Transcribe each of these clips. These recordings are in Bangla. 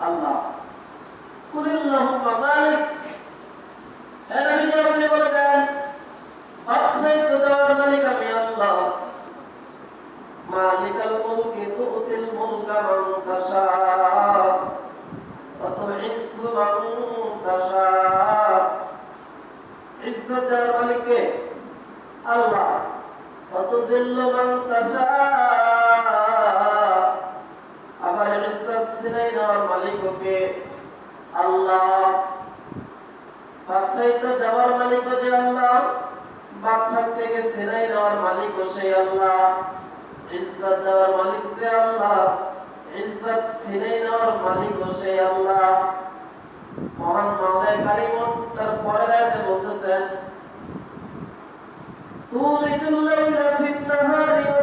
আল্লাহ। কুলিল্লাহুম্মা মালিক। হে নবী আপনি বলে দেন দেওয়ার মালিক আমি আল্লাহ। মালিকাল মালিক ওকে আল্লাহ। বাদশাহিতে যাওয়ার মালিক ওকে আল্লাহ বাদশাহ থেকে সেরাই নেওয়ার মালিক ও সেই আল্লাহ। ইজ্জত দেওয়ার মালিক যে আল্লাহ, ইজ্জত ছিনে নেওয়ার মালিক ও সেই আল্লাহ। মহান মাওলায় কারিমন তার পরে আয়াতে বলতেছেন, তুলিকুল্লাইলা ফিন্নাহারি ওয়া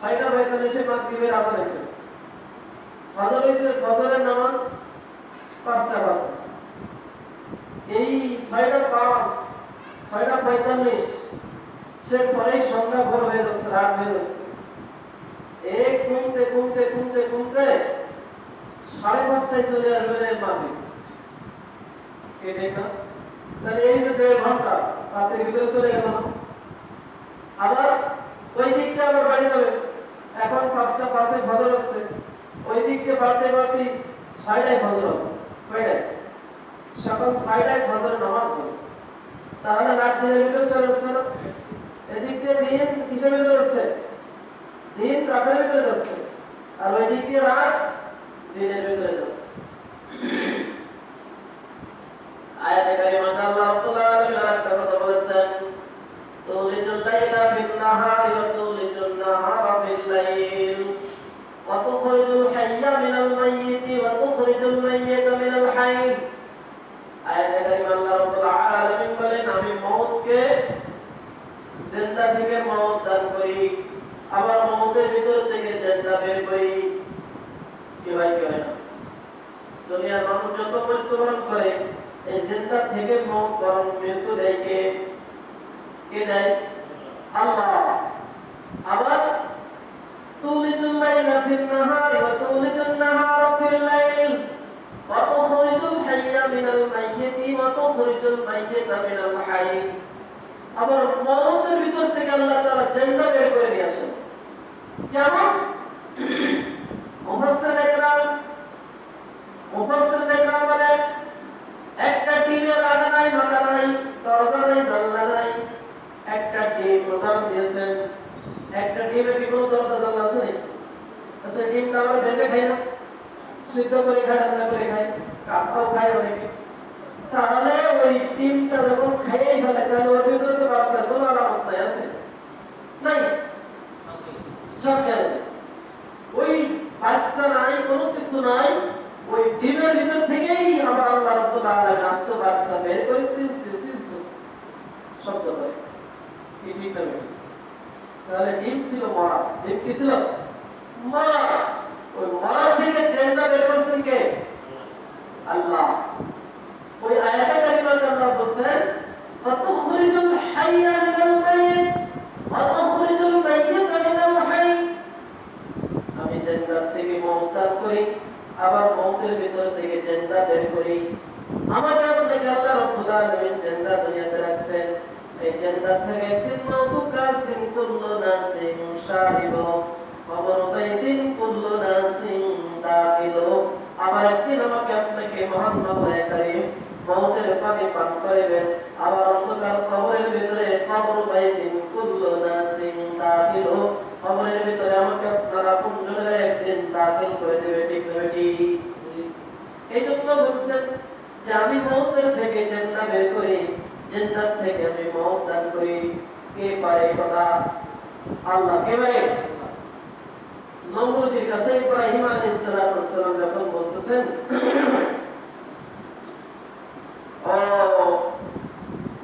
ছয়টা পঁয়তাল্লিশে মাগরিবের আজান হইতেছে ফজরের ফজরের নামাজ পাঁচটা বাজে। এই ছয়টা পাঁচ ছয়টা পঁয়তাল্লিশ, সে পরেই সন্ধ্যা ভোর হয়ে যাচ্ছে, রাত হয়ে যাচ্ছে। এই ঘুমতে ঘুমতে ঘুমতে ঘুমতে সাড়ে পাঁচটায় চলে আসবে মাগরিব। এটাই না। তাহলে এই যে দেড় ঘণ্টা রাতের ভিতরে চলে গেল। আবার ওই দিকটা আবার বাড়ি যাবে। এখন পাঁচটা পাঁচে ভজর হচ্ছে। ওই দিককে বাড়তে বাড়তে ছয়টায় ভজর হবে। সকাল ছয়টায় ভজর নামাজ হবে তাহলে রাত দিনের ভিতরে চলে যাচ্ছে না? এদিক দিয়ে দিন কিসের ভিতরে যাচ্ছে দিন রাতের ভিতরে যাচ্ছে আর ওই দিক দিয়ে রাত দিনের ভিতরে যাচ্ছে আয়াতে কারিমাতে আল্লাহ আরেকটা কথা বলেছেন তুলিজুল লাইলা ফিন নাহারি ওয়া ফিল লাইল ওয়া তুখরিজুল হাইয়া মিনাল মাইয়িতি ওয়া তুখরিজুল মাইয়িতা মিনাল হাই আয়াতে কারিমা আল্লাহ রাব্বুল আলামিন বলেন আমি মওতকে জিন্দা থেকে মওত দান করি মওতের ভিতর থেকে জিন্দা বের করি কি ভাই কি না। দুনিয়ার মানুষ যত মৃত্যুবরণ করে, এই জিন্দা থেকে বরণ মৃত্যু দেয় কে? কে দেয়? আল্লাহ। আবার নাহারি ওয়া তুলিজুন নাহারা ফিল লাইল ওয়া তুখরিজুল হাইয়া মিনাল মাইয়িতি ওয়া তুখরিজুল মাইয়িতা মিনাল হাই আবার মৌতের ভিতর থেকে আল্লাহ তাআলা জিন্দা বের মুফাসসির একরাম বলেন একটা নাই মাথা নাই দরজা নাই জানলা নাই একটা টিম উদাহরণ দিয়েছেন, একটা টিমে কি কোনো আচ্ছা টিমটা আমরা ভেজে খাই না। সিদ্ধ করে খাই অনেকে। তাহলে ওই টিমটা যখন খাইয়ে ফেলে, তাহলে ওর ভিতরে তো বাচ্চার কোনো আলামত নাই আছে নাই সব গেল ওই বাচ্চা নাই কোনো কিছু নাই ওই ডিমের ভিতর থেকেই আমার আল্লাহ রাব্বুল আলামিন আস্ত বাচ্চা বের করে সিল সিল সিল সিল শব্দ করে কি ঠিক না তাহলে ডিম ছিল মরা। ডিম কি ছিল? মরা। ওই মরা থেকে বের করছেন কে? আল্লাহ। ওই কারিমাতে আল্লাহ বলছেন করি, আবার ভিতর থেকে বের করি। দুনিয়াতে জান্নাত একদিন মওতু কাসিন কুল্লু নাসিন শারিব কবর বাইতিন কুল্লু নাসিন দাখিল আবার একদিন আমাকে আপনাকে মহান মাওলায়ে কারীম মওতের পানি পান করাবেন আবার অন্ধকার কবরের ভিতরে কবর বাইতিন কুল্লু নাসিন দাখিল কবরের ভিতরে আমাকে আপনারা পুঞ্জনের একদিন দাখিল করে দেবে ঠিক না ঠিক এই জন্য বলছেন যে আমি মৌতের থেকে জেন্দা বের করি। জেন্দার থেকে আমি মত দান করি কে পারে কথা আল্লাহ কে পারে নমরুদের কাছে ইব্রাহিম আলাইহিস সালাম যখন বলতেছেন ও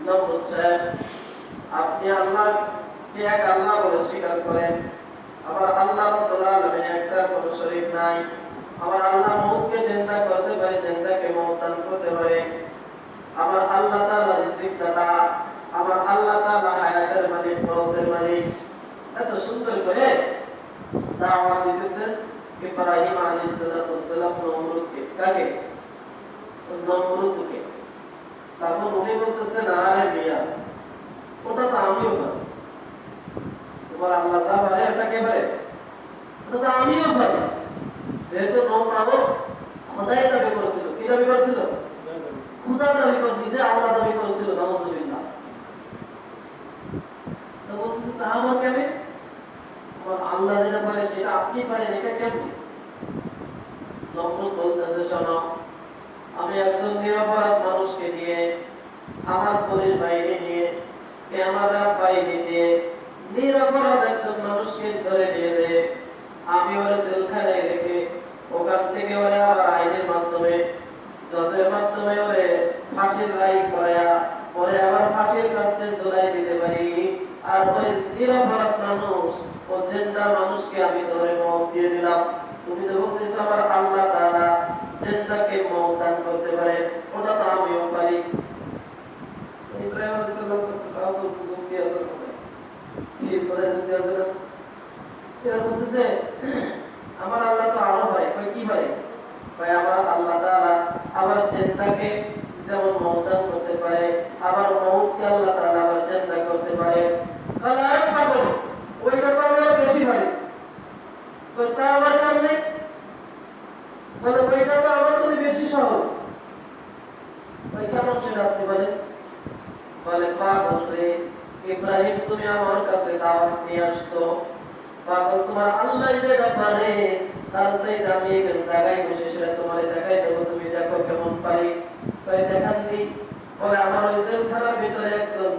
নমরুদ সাহেব আপনি আল্লাহ কে এক আল্লাহ বলে স্বীকার করেন আবার আল্লাহ রাব্বুল আলামিন একটা কোনো শরীক নাই আমার আল্লাহ মৌতকে চিন্তা করতে পারে চিন্তাকে মৌত দান করতে পারে আমার আল্লাহ তাআলা রিজিক দাতা আমার আল্লাহ তাআলা হায়াতের মালিক মৌতের মালিক এত সুন্দর করে দাওয়াত দিতেছেন ইব্রাহিম আলাইহিস সালাম নমরুদকে কাকে নমরুদকে তখন উনি বলতেছেন আরে মিয়া, ওটা তো আমিও পারি তোমার আল্লাহ যা পারে এটা কে পারে ওটা তো আমিও পারি যেহেতু নমরাও খোদাই দাবি করেছিল। কি দাবি করেছিল? খুদা দাবি করে, নিজে আল্লাহ দাবি করেছিল, নাউজুবিল্লাহ। তো বলতেছে, তা আমার আমার আল্লাহ যেটা পারে সেটা আপনি পারেন, এটা কেমন? আমি একজন নিরাপরাধ মানুষকে নিয়ে, আমার পুলিশ বাহিনী নিয়ে ক্যামেরা বাহিনী দিয়ে নিরাপরাধ একজন মানুষকে ধরে নিয়ে দে আমি ওরা জেলখানায় রেখে, ওখান থেকে ওরা আবার আইনের মাধ্যমে, জজের মাধ্যমে ওরে ফাঁসির রায় করায়া পরে আবার ফাঁসির কাছে ঝুলাই দিতে পারি। আর ওই নিরাপরাধ মানুষ ও জিন্দা মানুষকে আমি ধরে মত দিয়ে দিলাম। তুমি তো বলতেছো আমার আল্লাহ তাআলা জিন্দাকে মত করতে পারে। ওটা তো আমিও পারি। ইব্রাহিম আলাইহিস সালাম কাছে কাউকে কি আমার পারে কই আমার আল্লাহ তাআলা আবার জিন্দাকে যেমন মত দান করতে পারে, আবার মৌতকে আল্লাহ তাআলা আবার জিন্দা করতে পারে। তাহলে আর পাবো ওইটা তো আমি আরও বেশি পারি কই তা আবার কেমনে বলে ওইটা তো আমার তো বেশি সহজ ওই কেমন সেটা আপনি বলেন বলে পাগল রে ইব্রাহিম তুমি আমার কাছে দাওয়াত নিয়ে আসছো পাগল তোমার আল্লাহ যেটা পারে, তার সেই আমি এখানে জায়গায় বসে সেটা তোমার জায়গায় দেবো। তুমি দেখো কেমন পারি। তাই দেখান দি বলে আমার ওই জেলখানার ভিতরে একজন